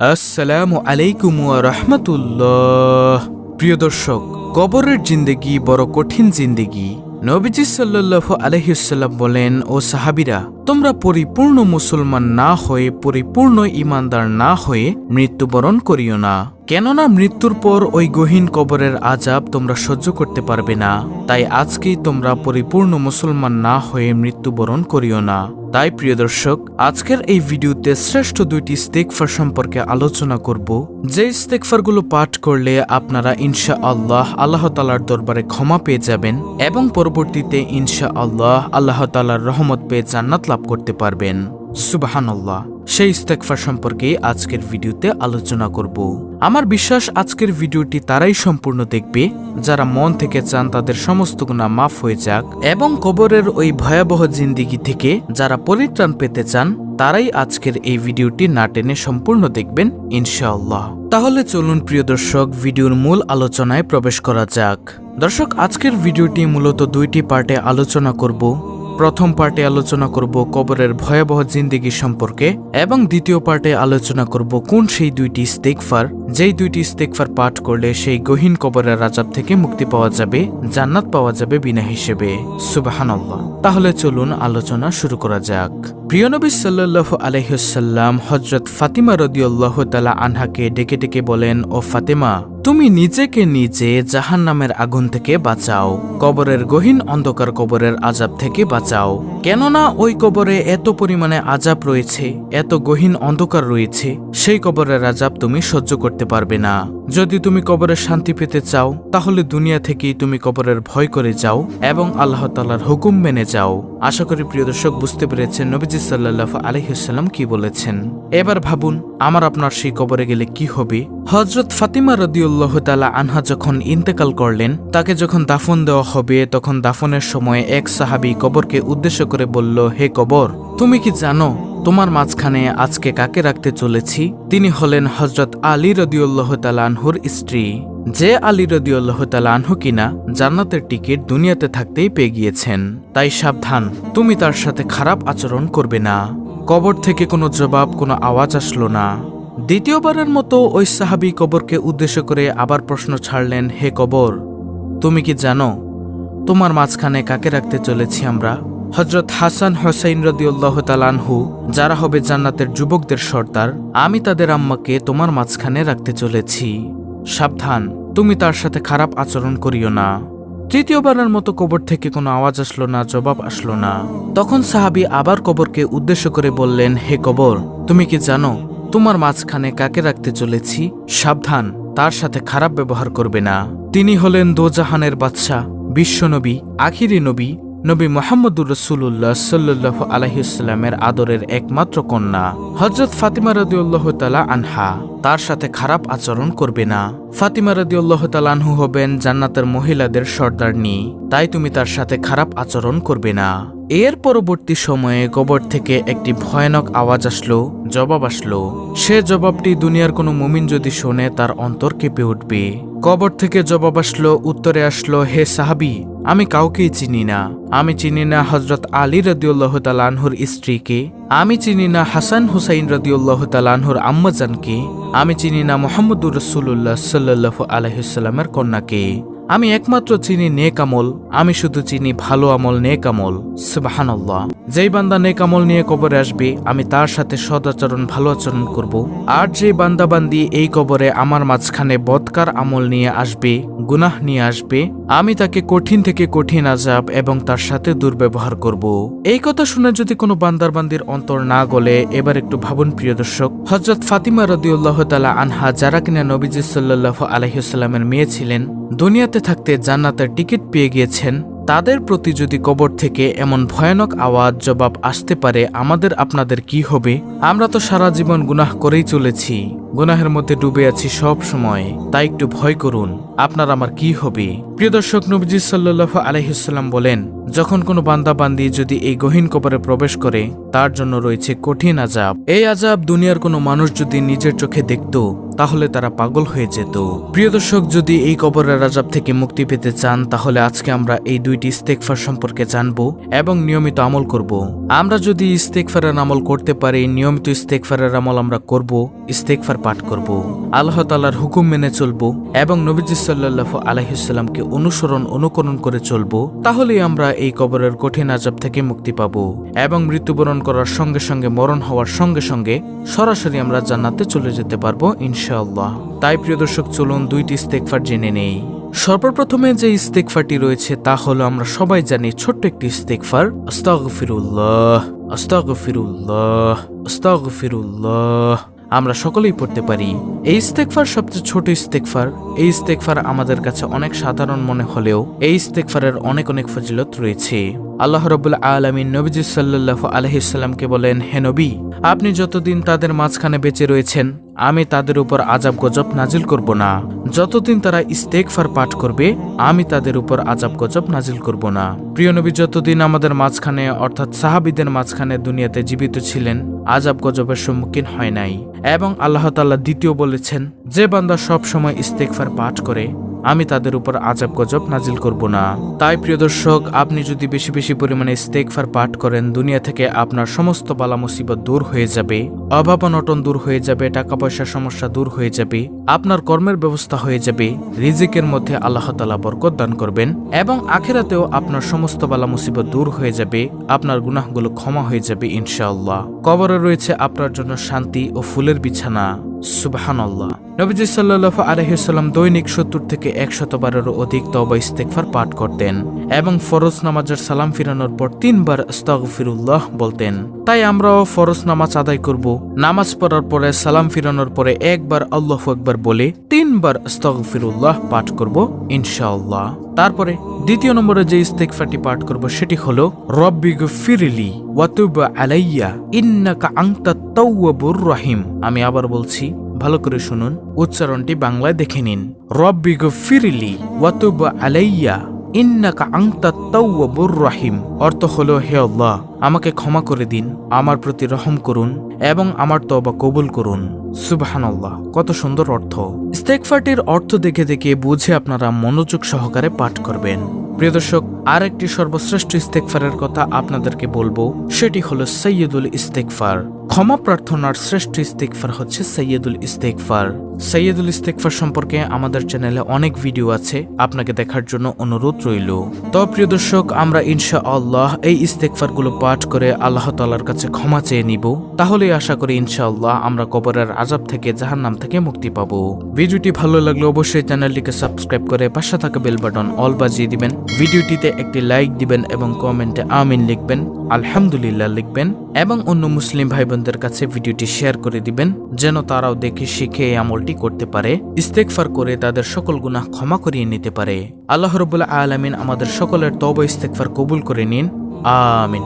আসসালামু আলাইকুম রহমতুল্লাহ। প্রিয় দর্শক, কবরের জিন্দেগি বড় কঠিন জিন্দেগি। নবীজি সাল্লাল্লাহু আলহিসাল্লাম বলেন, ও সাহাবিরা, তোমরা পরিপূর্ণ মুসলমান না হয়ে, পরিপূর্ণ ইমানদার না হয়ে মৃত্যুবরণ করিও না। কেননা মৃত্যুর পর ওই গহীন কবরের আজাব তোমরা সহ্য করতে পারবে না। তাই আজকেই তোমরা পরিপূর্ণ মুসলমান না হয়ে মৃত্যুবরণ করিও না। তাই প্রিয় দর্শক, আজকের এই ভিডিওতে শ্রেষ্ঠ দুইটি ইস্তেকফার সম্পর্কে আলোচনা করব। যে ইস্তেকফারগুলো পাঠ করলে আপনারা ইনশা আল্লাহ আল্লাহ তালার দরবারে ক্ষমা পেয়ে যাবেন এবং পরবর্তীতে ইনশা আল্লাহ আল্লাহ তালার রহমত পেয়ে জান্নাত লাভ করতে পারবেন। সুবাহান্লাহ সেই ইস্তেকফার সম্পর্কে আজকের ভিডিওতে আলোচনা করব। আমার বিশ্বাস আজকের ভিডিওটি তারাই সম্পূর্ণ দেখবে, যারা মন থেকে চান তাদের সমস্ত গুণা মাফ হয়ে যাক, এবং কবরের ওই ভয়াবহ জিন্দিগি থেকে যারা পরিত্রাণ পেতে চান, তারাই আজকের এই ভিডিওটি না টেনে সম্পূর্ণ দেখবেন, ইনশাআল্লাহ। তাহলে চলুন প্রিয় দর্শক, ভিডিওর মূল আলোচনায় প্রবেশ করা যাক। দর্শক, আজকের ভিডিওটি মূলত দুইটি পার্টে আলোচনা করব। প্রথম পার্টে আলোচনা করব কবরের ভয়াবহ জিন্দিগি সম্পর্কে এবং দ্বিতীয় পার্টে আলোচনা করব কোন সেই দুইটি ইস্তেকফার যেই দুইটি ইস্তেকফার পাঠ করলে সেই গহীন কবরের রাজাব থেকে মুক্তি পাওয়া যাবে, জান্নাত পাওয়া যাবে বিনা হিসেবে। সুবাহান তাহলে চলুন আলোচনা শুরু করা যাক। প্রিয় নবী সাল্লাহ আলহ্লাম হজরত ফাতিমা রদিউল্লাহ তালা আনহাকে ডেকে ডেকে বলেন, ও ফাতেমা, তুমি নিজেকে নিজে জাহান নামের আগুন থেকে বাঁচাও, কবরের গহীন অন্ধকার কবরের আজাব থেকে বাঁচাও। কেননা ওই কবরে এত পরিমাণে আজাব রয়েছে, এত গহীন অন্ধকার রয়েছে, সেই কবরের আজাব তুমি সহ্য করতে পারবে না। যদি তুমি কবরের শান্তি পেতে চাও, তাহলে দুনিয়া থেকেই তুমি কবরের ভয় করে যাও এবং আল্লাহ তালার হুকুম মেনে যাও। আশা করি প্রিয় দর্শক বুঝতে পেরেছেন নবীজি সাল্লাহ আলহিসাল্লাম কি বলেছেন? এবার ভাবুন, আমার আপনার সেই কবরে গেলে কি হবে? হজরত ফাতিমা রদিউল্লাহ তালা আনহা যখন ইন্তেকাল করলেন, তাকে যখন দাফন দেওয়া হবে, তখন দাফনের সময় এক সাহাবি কবরকে উদ্দেশ্য করে বলল, হে কবর, তুমি কি জানো তোমার মাঝখানে আজকে কাকে রাখতে চলেছি? তিনি হলেন হজরত আলী রদিউল্লাহ তালানহুর স্ত্রী। যে আলী রদিউল্লাহ তালানহু কিনা জান্নাতের টিকিট দুনিয়াতে থাকতেই পেয়ে গিয়েছেন, তাই সাবধান, তুমি তার সাথে খারাপ আচরণ করবে না। কবর থেকে কোনো জবাব, কোনো আওয়াজ আসলো না। দ্বিতীয়বারের মতো ওই সাহাবি কবরকে উদ্দেশ্য করে আবার প্রশ্ন ছাড়লেন, হে কবর, তুমি কি জানো, তোমার মাঝখানে কাকে রাখতে চলেছি আমরা? হজরত হাসান হোসাইন রদিউল্লাহ তালানহু যারা হবে জান্নাতের যুবকদের সর্দার, আমি তাদের আম্মাকে তোমার মাঝখানে রাখতে চলেছি। সাবধান, তুমি তার সাথে খারাপ আচরণ করিও না। তৃতীয়বারের মতো কবর থেকে কোনো আওয়াজ আসলো না, জবাব আসলো না। তখন সাহাবি আবার কবরকে উদ্দেশ্য করে বললেন, হে কবর, তুমি কি জানো তোমার মাঝখানে কাকে রাখতে চলেছি? সাবধান, তার সাথে খারাপ ব্যবহার করবে না। তিনি হলেন দোজাহানের বাদশাহ, বিশ্বনবী, আখিরি নবী নবী মোহাম্মদুর রসুল্লাহ সাল্লাহ আলহিউসাল্লামের আদরের একমাত্র কন্যা। হজরত ফাতিমা রদিউল্লাহ তালা আনহা তার সাথে খারাপ আচরণ করবে না। ফাতিমা রদিউল্লাহ তালানহু হবেন জান্নাতের মহিলাদের সর্দারনি তাই তুমি তার সাথে খারাপ আচরণ করবে না। এর পরবর্তী সময়ে কবর থেকে একটি ভয়ানক আওয়াজ আসলো, জবাব আসলো। সে জবাবটি দুনিয়ার কোনো মুমিন যদি শোনে তার অন্তর কেঁপে উঠবে। কবর থেকে জবাব আসলো, উত্তরে আসলো, হে সাহাবি আমি কাউকেই চিনি না। আমি চিনি না হজরত আলী রদিউল্লাহ তালানহুর স্ত্রীকে। আমি চিনি না হাসান হুসাইন রদিউল্লাহ তালানহুর আম্মাজানকে। আমি চিনি না মোহাম্মদুর রসুল্লাহ সাল্লু আলহিসাল্লামের কন্যাকে। আমি একমাত্র চিনি নেক আমল, আমি শুধু চিনি ভালো আমল নেক আমল। সুবাহান্লাহ যেই বান্দা নেক আমল নিয়ে কবরে আসবে, আমি তার সাথে সদাচরণ ভালো আচরণ করব। আর যে বান্দাবান্দি এই কবরে আমার মাঝখানে বদকার আমল নিয়ে আসবে, গুনাহ নিয়ে আসবে, আমি তাকে কঠিন থেকে কঠিন আজাব এবং তার সাথে দুর্ব্যবহার করব। এই কথা শুনে যদি কোনো বান্দার বান্দির অন্তর না গলে, এবার একটু ভাবুন, প্রিয় দর্শক হজরত ফাতিমা রদিউল্লাহ তালা আনহা যারা কিনা নবীজি সাল্লাহ আলহিউসাল্লামের মেয়ে ছিলেন, দুনিয়াতে থাকতে জান্নাতের টিকিট পেয়ে গিয়েছেন। তাদের প্রতি যদি কবর থেকে এমন ভয়ানক আওয়াজ, জবাব আসতে পারে, আমাদের আপনাদের কি হবে? আমরা তো সারা জীবন গুনাহ করেই চলেছি। গুনাহের মধ্যে ডুবে আছি সব সময়। তাই একটু ভয় করুন, আপনার আমার কি হবে? প্রিয় দর্শক, নবীজি সাল্লাহ আলহিসাল্লাম বলেন, যখন কোনো বান্দা বান্দি যদি এই গহীন কবরে প্রবেশ করে, তার জন্য রয়েছে কঠিন আজাব এই আজাব দুনিয়ার কোনো মানুষ যদি নিজের চোখে দেখত, তাহলে তারা পাগল হয়ে যেত। প্রিয় দর্শক, যদি এই কবরের আজাব থেকে মুক্তি পেতে চান, তাহলে আজকে আমরা এই দুইটি ইস্তেকফার সম্পর্কে জানব এবং নিয়মিত আমল করব। আমরা যদি ইস্তেকফারের আমল করতে পারি, নিয়মিত ইস্তেকফারের আমল আমরা করব। ইস্তেকফার পাঠ করব। আল্লাহ তালার হুকুম মেনে চলব এবং নবীজি সাল্লাহ আলহিসাল্লামকে অনুসরণ, অনুকরণ করে চলব। তাহলেই আমরা এই কবরের কঠিন আজাব থেকে মুক্তি পাব এবং মৃত্যুবরণ করার সঙ্গে সঙ্গে, মরণ হওয়ার সঙ্গে সঙ্গে সরাসরি আমরা জান্নাতে চলে যেতে পারব ইনশাআল্লাহ। তাই প্রিয় দর্শক, চলুন দুইটি ইস্তেকফার জেনে নেই। সর্বপ্রথমে যে ইস্তেকফারটি রয়েছে তা হলো আমরা সবাই জানি ছোট্ট একটি ইস্তেকফার আস্তাগফিরুল্লাহ আস্তাগফিরুল্লাহ আস্তাগফিরুল্লাহ। আমরা সকলেই পড়তে পারি। এই ইস্তেকফার সবচেয়ে ছোট ইস্তেকফার এই ইস্তেকফার আমাদের কাছে অনেক সাধারণ মনে হলেও এই ইস্তেকফারের অনেক অনেক ফজিলত রয়েছে। আল্লাহ রবুল আলমিন নবীজি সাল্লাহ আলহিসাল্লামকে বলেন, হে নবী, আপনি যতদিন তাদের মাঝখানে বেঁচে রয়েছেন, আমি তাদের উপর আজাব গজব নাজিল করব না। যতদিন তারা ইস্তেকফার পাঠ করবে, আমি তাদের উপর আজাব গজব নাজিল করব না। প্রিয় নবী, যতদিন আমাদের মাঝখানে, অর্থাৎ সাহাবিদের মাঝখানে দুনিয়াতে জীবিত ছিলেন আজাব গজবের সম্মুখীন হয় নাই। এবং আল্লাহ তাল্লাহ দ্বিতীয় বলেছেন, যে বান্দা সবসময় ইস্তেকফার পাঠ করে আমি তাদের উপর আজাব গজব নাজিল করব না। তাই প্রিয় দর্শক, আপনি যদি বেশি বেশি পরিমাণে ইস্তেকফার পাঠ করেন, দুনিয়া থেকে আপনার সমস্ত বালা মুসিবত দূর হয়ে যাবে। অভাব অনটন দূর হয়ে যাবে টাকা পয়সার সমস্যা দূর হয়ে যাবে, আপনার কর্মের ব্যবস্থা হয়ে যাবে, রিজিকের মধ্যে আল্লাহ তালা বরকত দান করবেন এবং আখেরাতেও আপনার সমস্ত বালা মুসিবত দূর হয়ে যাবে, আপনার গুনাহগুলো ক্ষমা হয়ে যাবে ইনশাআল্লাহ। কবরে রয়েছে আপনার জন্য শান্তি ও ফুলের বিছানা। সুবাহান্লাহ নবীজি সাল্লাহ আলহিসাল্লাম দৈনিক সত্তর থেকে একশতবারেরও অধিক তবা ইস্তেকফার পাঠ করতেন এবং ফরজ নামাজের সালাম ফিরানোর পর তিনবার আস্তাগফিরুল্লাহ বলতেন। তাই আমরাও ফরজ নামাজ আদায় করব, নামাজ পড়ার পরে সালাম ফিরানোর পরে একবার আল্লাহ একবার বলে তিনবার আস্তাগফিরুল্লাহ পাঠ করব ইনশাআল্লাহ। তারপরে দ্বিতীয় নম্বরে যে ইস্তেকফারটি পাঠ করব সেটি হলো, রব্বি ফিরিলি ওয়াতুব আলাইয়া ইন্নাকা আংতা তাওয়াবুর রহিম। আমি আবার বলছি ভালো করে শুনুন। উচ্চারণটি বাংলায় দেখে নিন। রব্বি ফিরিলি ওয়াতুব আলাইয়া, ইন্নাকা আংতা অর্থ হলো, হে আল্লাহ, আমাকে ক্ষমা করে দিন, আমার প্রতি রহম করুন এবং আমার তবা কবুল করুন। সুবাহানাল্লাহ, কত সুন্দর অর্থ। ইস্তেকফারটির অর্থ দেখে দেখে বুঝে আপনারা মনোযোগ সহকারে পাঠ করবেন। প্রিয় দর্শক আর একটি সর্বশ্রেষ্ঠ ইস্তেকফারের কথা আপনাদেরকে বলব, সেটি হলো সৈয়দুল ইস্তেকফার ক্ষমা প্রার্থনার শ্রেষ্ঠ ইস্তেকফার হচ্ছে সৈয়দুল ইস্তেকফার সৈয়দুল ইস্তেকফার সম্পর্কে আমাদের চ্যানেলে অনেক ভিডিও আছে, আপনাকে দেখার জন্য অনুরোধ রইল। তো প্রিয় দর্শক, আমরা ইনশা আল্লাহ এই ইস্তেকফারগুলো পাঠ করে আল্লাহ তালার কাছে ক্ষমা চেয়ে নিব। তাহলে আশা করি ইনশাআল্লাহ আমরা কবরের আজাব থেকে জাহান্নাম থেকে মুক্তি পাবো। ভিডিওটি ভালো লাগলে অবশ্যই চ্যানেলটিকে সাবস্ক্রাইব করে পাশে থাকা বেল বাটন অল বাজিয়ে দিবেন। ভিডিওটিতে একটি লাইক দিবেন এবং কমেন্টে আমিন লিখবেন, আলহামদুলিল্লাহ লিখবেন, এবং অন্য মুসলিম ভাই বোনদের কাছে ভিডিওটি শেয়ার করে দিবেন, যেন তারাও দেখে শিখে এই আমলটি করতে পারে। ইস্তেকফার করে তাদের সকল গুনাহ ক্ষমা করিয়ে নিতে পারে। আল্লাহ রবুল্লাহ আলমিন আমাদের সকলের তব ইস্তেকফার কবুল করে নিন। আমিন।